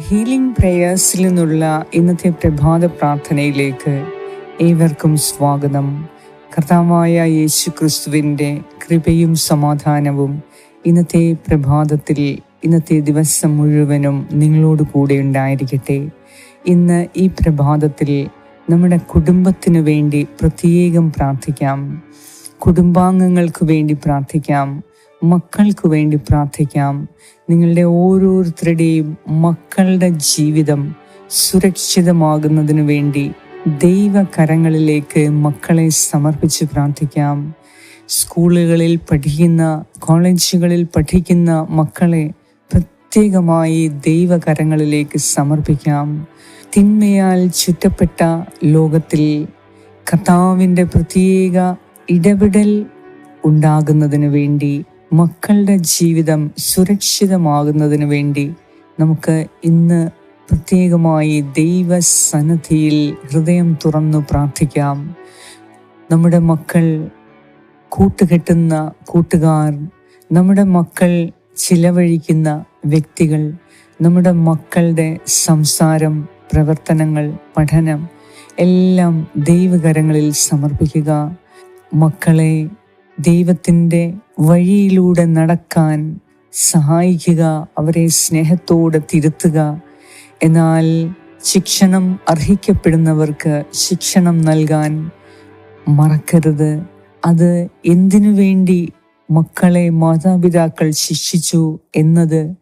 Healing പ്രേയേഴ്സിൽ നിന്നുള്ള ഇന്നത്തെ പ്രഭാത പ്രാർത്ഥനയിലേക്ക് ഏവർക്കും സ്വാഗതം. കർത്താവായ യേശു ക്രിസ്തുവിന്റെ കൃപയും സമാധാനവും ഇന്നത്തെ പ്രഭാതത്തിൽ ഇന്നത്തെ ദിവസം മുഴുവനും നിങ്ങളോട് കൂടെ ഉണ്ടായിരിക്കട്ടെ. ഇന്ന് ഈ പ്രഭാതത്തിൽ നമ്മുടെ കുടുംബത്തിനു വേണ്ടി പ്രത്യേകം പ്രാർത്ഥിക്കാം. കുടുംബാംഗങ്ങൾക്ക് വേണ്ടി പ്രാർത്ഥിക്കാം. മക്കൾക്ക് വേണ്ടി പ്രാർത്ഥിക്കാം. നിങ്ങളുടെ ഓരോരുത്തരുടെയും മക്കളുടെ ജീവിതം സുരക്ഷിതമാകുന്നതിനു വേണ്ടി ദൈവകരങ്ങളിലേക്ക് മക്കളെ സമർപ്പിച്ച് പ്രാർത്ഥിക്കാം. സ്കൂളുകളിൽ പഠിക്കുന്ന കോളേജുകളിൽ പഠിക്കുന്ന മക്കളെ പ്രത്യേകമായി ദൈവകരങ്ങളിലേക്ക് സമർപ്പിക്കാം. തിന്മയാൽ ചുറ്റപ്പെട്ട ലോകത്തിൽ കർത്താവിന്റെ പ്രത്യേക ഇടപെടൽ ഉണ്ടാകുന്നതിന് വേണ്ടി മക്കളുടെ ജീവിതം സുരക്ഷിതമാകുന്നതിന് വേണ്ടി നമുക്ക് ഇന്ന് പ്രത്യേകമായി ദൈവസന്നദ്ധിയിൽ ഹൃദയം തുറന്നു പ്രാർത്ഥിക്കാം. നമ്മുടെ മക്കൾ കൂട്ടുകെട്ടുന്ന കൂട്ടുകാർ നമ്മുടെ മക്കൾ ചിലവഴിക്കുന്ന വ്യക്തികൾ നമ്മുടെ മക്കളുടെ സംസാരം പ്രവർത്തനങ്ങൾ പഠനം എല്ലാം ദൈവകരങ്ങളിൽ സമർപ്പിക്കുക. മക്കളെ ദൈവത്തിന്റെ വഴിയിലൂടെ നടക്കാൻ സഹായിക്കുക അവരെ സ്നേഹത്തോടെ തിരുത്തുക. എന്നാൽ ശിക്ഷണം അർഹിക്കപ്പെടുന്നവർക്ക് ശിക്ഷണം നൽകാൻ മറക്കരുത്. അത് എന്തിനു വേണ്ടി മക്കളെ മാതാപിതാക്കൾ ശിക്ഷിച്ചു എന്നത്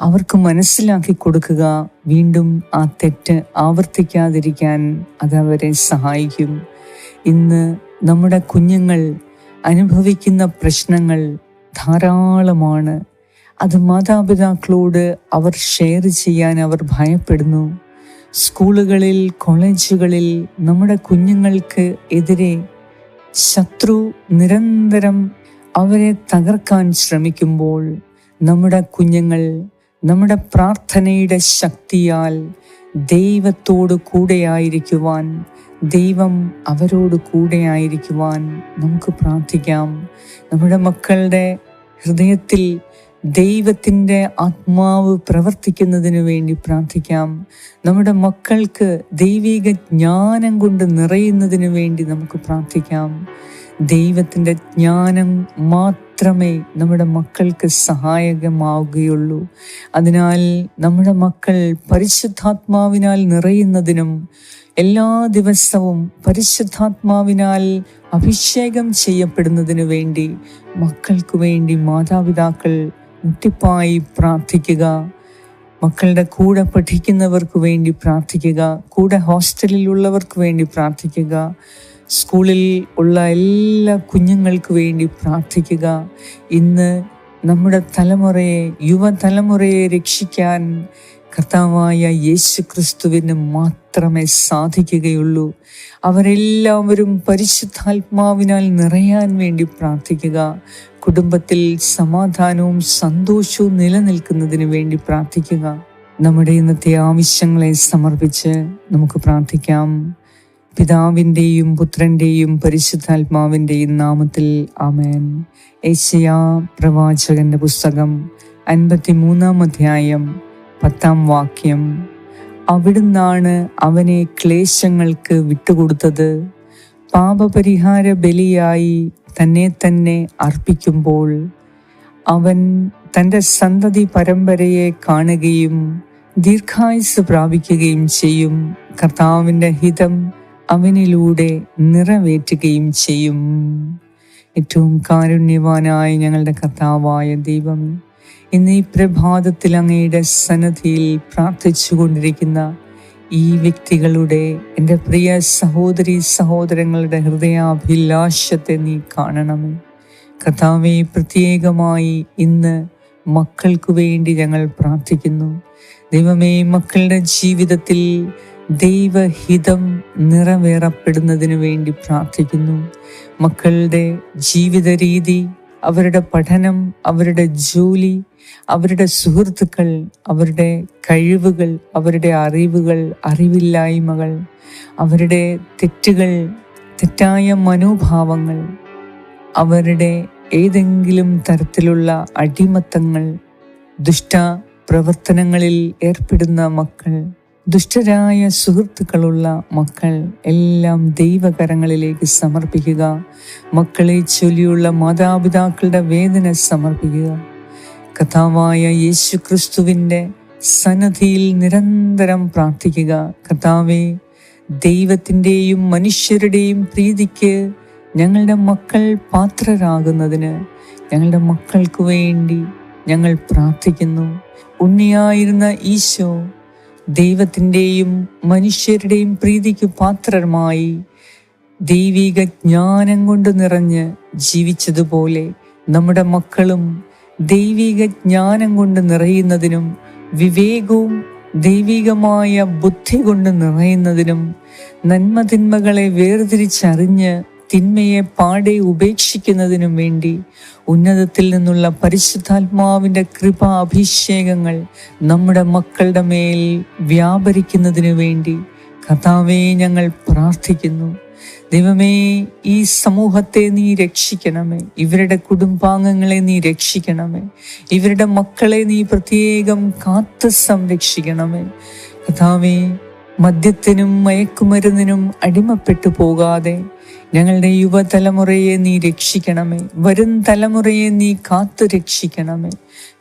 അവർക്ക് മനസ്സിലാക്കി കൊടുക്കുക. വീണ്ടും ആ തെറ്റ് ആവർത്തിക്കാതിരിക്കാൻ അത് അവരെ സഹായിക്കും. ഇന്ന് നമ്മുടെ കുഞ്ഞുങ്ങൾ അനുഭവിക്കുന്ന പ്രശ്നങ്ങൾ ധാരാളമാണ്. അത് മാതാപിതാക്കളോട് അവർ ഷെയർ ചെയ്യാൻ അവർ ഭയപ്പെടുന്നു. സ്കൂളുകളിൽ കോളേജുകളിൽ നമ്മുടെ കുഞ്ഞുങ്ങൾക്ക് എതിരെ ശത്രു നിരന്തരം അവരെ തകർക്കാൻ ശ്രമിക്കുമ്പോൾ നമ്മുടെ കുഞ്ഞുങ്ങൾ നമ്മുടെ പ്രാർത്ഥനയുടെ ശക്തിയാൽ ദൈവത്തോട് കൂടെയായിരിക്കുവാൻ ദൈവം അവരോട് കൂടെയായിരിക്കുവാൻ നമുക്ക് പ്രാർത്ഥിക്കാം. നമ്മുടെ മക്കളുടെ ഹൃദയത്തിൽ ദൈവത്തിന്റെ ആത്മാവ് പ്രവർത്തിക്കുന്നതിന് വേണ്ടി പ്രാർത്ഥിക്കാം. നമ്മുടെ മക്കൾക്ക് ദൈവിക ജ്ഞാനം കൊണ്ട് നിറയുന്നതിന് വേണ്ടി നമുക്ക് പ്രാർത്ഥിക്കാം. ദൈവത്തിന്റെ ജ്ഞാനം മാത്രമേ നമ്മുടെ മക്കൾക്ക് സഹായകമാവുകയുള്ളൂ. അതിനാൽ നമ്മുടെ മക്കൾ പരിശുദ്ധാത്മാവിനാൽ നിറയുന്നതിനും എല്ലാ ദിവസവും പരിശുദ്ധാത്മാവിനാൽ അഭിഷേകം ചെയ്യപ്പെടുന്നതിനു വേണ്ടി മക്കൾക്ക് വേണ്ടി മാതാപിതാക്കൾ മുട്ടിപ്പായി പ്രാർത്ഥിക്കുക. മക്കളുടെ കൂടെ പഠിക്കുന്നവർക്ക് വേണ്ടി പ്രാർത്ഥിക്കുക. കൂടെ ഹോസ്റ്റലിലുള്ളവർക്ക് വേണ്ടി പ്രാർത്ഥിക്കുക. സ്കൂളിൽ ഉള്ള എല്ലാ കുഞ്ഞുങ്ങൾക്ക് വേണ്ടി പ്രാർത്ഥിക്കുക. ഇന്ന് നമ്മുടെ തലമുറയെ യുവതലമുറയെ രക്ഷിക്കാൻ കർത്താവായ യേശു ക്രിസ്തുവിന് മാത്രമേ സാധിക്കുകയുള്ളൂ. അവരെല്ലാവരും പരിശുദ്ധാത്മാവിനാൽ നിറയാൻ വേണ്ടി പ്രാർത്ഥിക്കുക. കുടുംബത്തിൽ സമാധാനവും സന്തോഷവും നിലനിൽക്കുന്നതിന് വേണ്ടി പ്രാർത്ഥിക്കുക. നമ്മുടെ ഇന്നത്തെ ആവശ്യങ്ങളെ സമർപ്പിച്ച് നമുക്ക് പ്രാർത്ഥിക്കാം. പിതാവിന്റെയും പുത്രന്റെയും പരിശുദ്ധാത്മാവിന്റെയും നാമത്തിൽ ആമേൻ. ഏഷ്യാ പ്രവാചകന്റെ പുസ്തകം അൻപത്തി മൂന്നാം അധ്യായം പത്താം വാക്യം. അവിടുന്നാണ് അവനെ ക്ലേശങ്ങൾക്ക് വിട്ടുകൊടുത്തത്. പാപപരിഹാര ബലിയായി തന്നെ തന്നെ അർപ്പിക്കുമ്പോൾ അവൻ തന്റെ സന്തതി പരമ്പരയെ കാണുകയും ദീർഘായുസ് പ്രാപിക്കുകയും ചെയ്യും. കർത്താവിന്റെ ഹിതം അവനിലൂടെ നിറവേറ്റുകയും ചെയ്യും. ഏറ്റവും കാരുണ്യവാനായ ഞങ്ങളുടെ കർത്താവായ ദൈവം ഇന്ന് ഈ പ്രഭാതത്തിൽ അങ്ങയുടെ സന്നദ്ധിയിൽ പ്രാർത്ഥിച്ചു കൊണ്ടിരിക്കുന്ന ഈ വ്യക്തികളുടെ എന്റെ പ്രിയ സഹോദരി സഹോദരങ്ങളുടെ ഹൃദയാഭിലാഷത്തെ നീ കാണണമേ. കർത്താവെ പ്രത്യേകമായി ഇന്ന് മക്കൾക്കു വേണ്ടി ഞങ്ങൾ പ്രാർത്ഥിക്കുന്നു. ദൈവമേ മക്കളുടെ ജീവിതത്തിൽ ദൈവഹിതം നിറവേറപ്പെടുന്നതിന് വേണ്ടി പ്രാർത്ഥിക്കുന്നു. മക്കളുടെ ജീവിത രീതി അവരുടെ പഠനം അവരുടെ ജോലി അവരുടെ സുഹൃത്തുക്കൾ അവരുടെ കഴിവുകൾ അവരുടെ അറിവുകൾ അറിവില്ലായ്മകൾ അവരുടെ തെറ്റുകൾ തെറ്റായ മനോഭാവങ്ങൾ അവരുടെ ഏതെങ്കിലും തരത്തിലുള്ള അടിമത്തങ്ങൾ ദുഷ്ട പ്രവർത്തനങ്ങളിൽ ഏർപ്പെടുന്ന മക്കൾ ദുഷ്ടരായ സുഹൃത്തുക്കളുള്ള മക്കൾ എല്ലാം ദൈവകരങ്ങളിലേക്ക് സമർപ്പിക്കുക. മക്കളെ ചൊല്ലിയുള്ള മാതാപിതാക്കളുടെ വേദന സമർപ്പിക്കുക. കഥാവായ യേശു ക്രിസ്തുവിന്റെ സന്നദ്ധിയിൽ നിരന്തരം പ്രാർത്ഥിക്കുക. കഥാവെ ദൈവത്തിന്റെയും മനുഷ്യരുടെയും പ്രീതിക്ക് ഞങ്ങളുടെ മക്കൾ പാത്രരാകുന്നതിന് ഞങ്ങളുടെ മക്കൾക്ക് വേണ്ടി ഞങ്ങൾ പ്രാർത്ഥിക്കുന്നു. ഉണ്ണിയായിരുന്ന ഈശോ ദൈവത്തിന്റെയും മനുഷ്യരുടെയും പ്രീതിക്ക് പാത്രമായി ദൈവിക ജ്ഞാനം കൊണ്ട് നിറഞ്ഞ് ജീവിച്ചതുപോലെ നമ്മുടെ മക്കളും ദൈവിക ജ്ഞാനം കൊണ്ട് നിറയുന്നതിനും വിവേകവും ദൈവികമായ ബുദ്ധി കൊണ്ട് നിറയുന്നതിനും നന്മതിന്മകളെ വേർതിരിച്ചറിഞ്ഞ് തിന്മയെ പാടെ ഉപേക്ഷിക്കുന്നതിനും വേണ്ടി ഉന്നതത്തിൽ നിന്നുള്ള പരിശുദ്ധാത്മാവിന്റെ കൃപ അഭിഷേകങ്ങൾ നമ്മുടെ മക്കളുടെ മേൽ വ്യാപരിക്കുന്നതിനു വേണ്ടി കഥാവേ ഞങ്ങൾ പ്രാർത്ഥിക്കുന്നു. ദൈവമേ ഈ സമൂഹത്തെ നീ രക്ഷിക്കണമേ. ഇവരുടെ കുടുംബാംഗങ്ങളെ നീ രക്ഷിക്കണമേ. ഇവരുടെ മക്കളെ നീ പ്രത്യേകം കാത്തു സംരക്ഷിക്കണമേ. കഥാവേ മദ്യത്തിനും മയക്കുമരുന്നിനും അടിമപ്പെട്ടു പോകാതെ ഞങ്ങളുടെ യുവതലമുറയെ നീ രക്ഷിക്കണമേ. വരും തലമുറയെ നീ കാത്തു രക്ഷിക്കണമേ.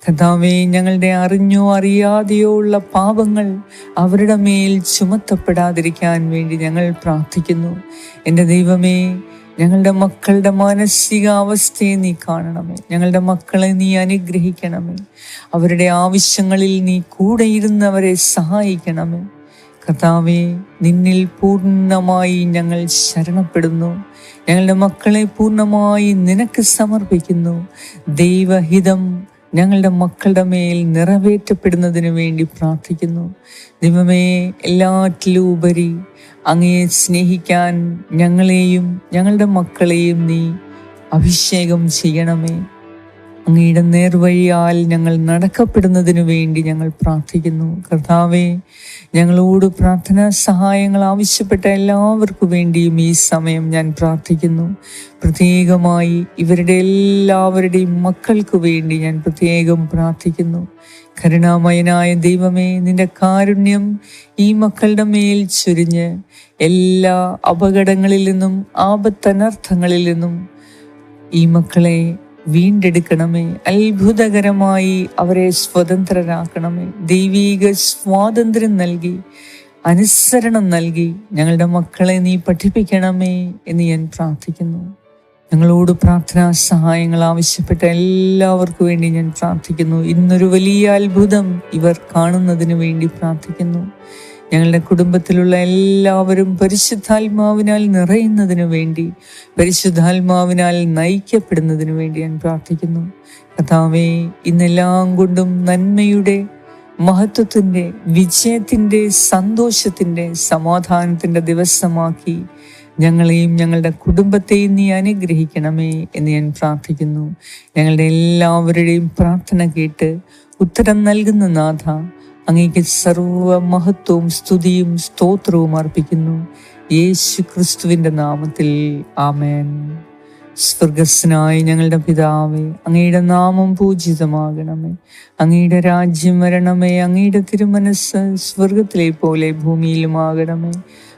കഥാവേ ഞങ്ങളുടെ അറിഞ്ഞോ അറിയാതെയോ ഉള്ള പാപങ്ങൾ അവരുടെ മേൽ ചുമത്തപ്പെടാതിരിക്കാൻ വേണ്ടി ഞങ്ങൾ പ്രാർത്ഥിക്കുന്നു. എന്റെ ദൈവമേ ഞങ്ങളുടെ മക്കളുടെ മാനസികാവസ്ഥയെ നീ കാണണമേ. ഞങ്ങളുടെ മക്കളെ നീ അനുഗ്രഹിക്കണമേ. അവരുടെ ആവശ്യങ്ങളിൽ നീ കൂടെ ഇരുന്നവരെ സഹായിക്കണമേ. കർത്താവെ നിന്നിൽ പൂർണമായി ഞങ്ങൾ ശരണപ്പെടുന്നു. ഞങ്ങളുടെ മക്കളെ പൂർണമായി നിനക്ക് സമർപ്പിക്കുന്നു. ദൈവഹിതം ഞങ്ങളുടെ മക്കളുടെ മേൽ നിറവേറ്റപ്പെടുന്നതിന് വേണ്ടി പ്രാർത്ഥിക്കുന്നു. ദൈവമേ എല്ലാറ്റിലും ഉപരി അങ്ങയെ സ്നേഹിക്കാൻ ഞങ്ങളെയും ഞങ്ങളുടെ മക്കളെയും നീ അഭിഷേകം ചെയ്യണമേ. അങ്ങയുടെ നേർവഴിയാൽ ഞങ്ങൾ നടക്കപ്പെടുന്നതിനു വേണ്ടി ഞങ്ങൾ പ്രാർത്ഥിക്കുന്നു. കർത്താവെ ഞങ്ങളോട് പ്രാർത്ഥനാ സഹായങ്ങൾ ആവശ്യപ്പെട്ട എല്ലാവർക്കു വേണ്ടിയും ഈ സമയം ഞാൻ പ്രാർത്ഥിക്കുന്നു. പ്രത്യേകമായി ഇവരുടെ എല്ലാവരുടെയും മക്കൾക്ക് വേണ്ടി ഞാൻ പ്രത്യേകം പ്രാർത്ഥിക്കുന്നു. കരുണാമയനായ ദൈവമേ നിന്റെ കാരുണ്യം ഈ മക്കളുടെ മേൽ ചുരിഞ്ഞ് എല്ലാ അപകടങ്ങളിൽ നിന്നും ആപത്തനർത്ഥങ്ങളിൽ നിന്നും ഈ മക്കളെ വീണ്ടെടുക്കണമേ. അത്ഭുതകരമായി അവരെ സ്വതന്ത്രരാക്കണമേ. ദൈവീക സ്വാതന്ത്ര്യം നൽകി അനുസരണം നൽകി ഞങ്ങളുടെ മക്കളെ നീ പഠിപ്പിക്കണമേ എന്ന് ഞാൻ പ്രാർത്ഥിക്കുന്നു. ഞങ്ങളോട് പ്രാർത്ഥനാ സഹായങ്ങൾ ആവശ്യപ്പെട്ട എല്ലാവർക്കും വേണ്ടി ഞാൻ പ്രാർത്ഥിക്കുന്നു. ഇന്നൊരു വലിയ അത്ഭുതം ഇവർ കാണുന്നതിന് വേണ്ടി പ്രാർത്ഥിക്കുന്നു. ഞങ്ങളുടെ കുടുംബത്തിലുള്ള എല്ലാവരും പരിശുദ്ധാത്മാവിനാൽ നിറയുന്നതിനു വേണ്ടി പരിശുദ്ധാത്മാവിനാൽ നയിക്കപ്പെടുന്നതിനു വേണ്ടി ഞാൻ പ്രാർത്ഥിക്കുന്നു. കഥാവേ ഇന്നെല്ലാം കൊണ്ടും നന്മയുടെ മഹത്വത്തിന്റെ വിജയത്തിന്റെ സന്തോഷത്തിന്റെ സമാധാനത്തിന്റെ ദിവസമാക്കി ഞങ്ങളെയും ഞങ്ങളുടെ കുടുംബത്തെയും നീ അനുഗ്രഹിക്കണമേ എന്ന് ഞാൻ പ്രാർത്ഥിക്കുന്നു. ഞങ്ങളുടെ എല്ലാവരുടെയും പ്രാർത്ഥന കേട്ട് ഉത്തരം നൽകുന്ന നാഥ അങ്ങേക്ക് സർവ മഹത്വവും സ്തുതിയും സ്തോത്രവും അർപ്പിക്കുന്നു. യേശു ക്രിസ്തുവിന്റെ നാമത്തിൽ ആമേൻ. സ്വർഗസ്നായി ഞങ്ങളുടെ പിതാവേ അങ്ങയുടെ നാമം പൂജിതമാകണമേ. അങ്ങയുടെ രാജ്യം വരണമേ അങ്ങയുടെ തിരുമനസ് സ്വർഗത്തിലെ പോലെ ഭൂമിയിലുമാകണമേ.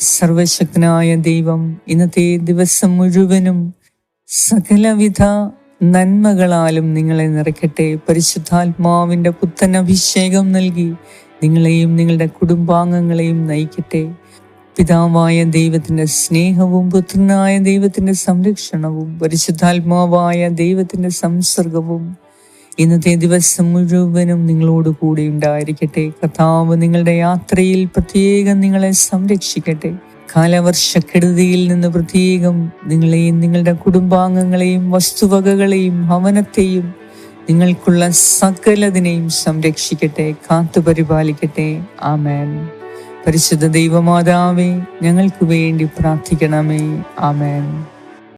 സർവശക്തനായ ദൈവം ഇന്നത്തെ ദിവസം മുഴുവനും സകലവിധ നന്മകളാലും നിങ്ങളെ നിറയ്ക്കട്ടെ. പരിശുദ്ധാത്മാവിന്റെ പുത്തൻ അഭിഷേകം നൽകി നിങ്ങളെയും നിങ്ങളുടെ കുടുംബാംഗങ്ങളെയും നയിക്കട്ടെ. പിതാവായ ദൈവത്തിന്റെ സ്നേഹവും പുത്രനായ ദൈവത്തിന്റെ സംരക്ഷണവും പരിശുദ്ധാത്മാവായ ദൈവത്തിന്റെ സംസർഗവും ഇന്നത്തെ ദിവസം മുഴുവനും നിങ്ങളോട് കൂടി ഉണ്ടായിരിക്കട്ടെ. കർത്താവ് നിങ്ങളുടെ യാത്രയിൽ പ്രത്യേകം നിങ്ങളെ സംരക്ഷിക്കട്ടെ. കാലവർഷക്കെടുതിയിൽ നിന്ന് പ്രത്യേകം നിങ്ങളെയും നിങ്ങളുടെ കുടുംബാംഗങ്ങളെയും വസ്തുവകകളെയും ഭവനത്തെയും നിങ്ങൾക്കുള്ള സകലതിനെയും സംരക്ഷിക്കട്ടെ കാത്തുപരിപാലിക്കട്ടെ ആമേൻ. പരിശുദ്ധ ദൈവമാതാവേ ഞങ്ങൾക്ക് വേണ്ടി പ്രാർത്ഥിക്കണമേ. ആമേൻ.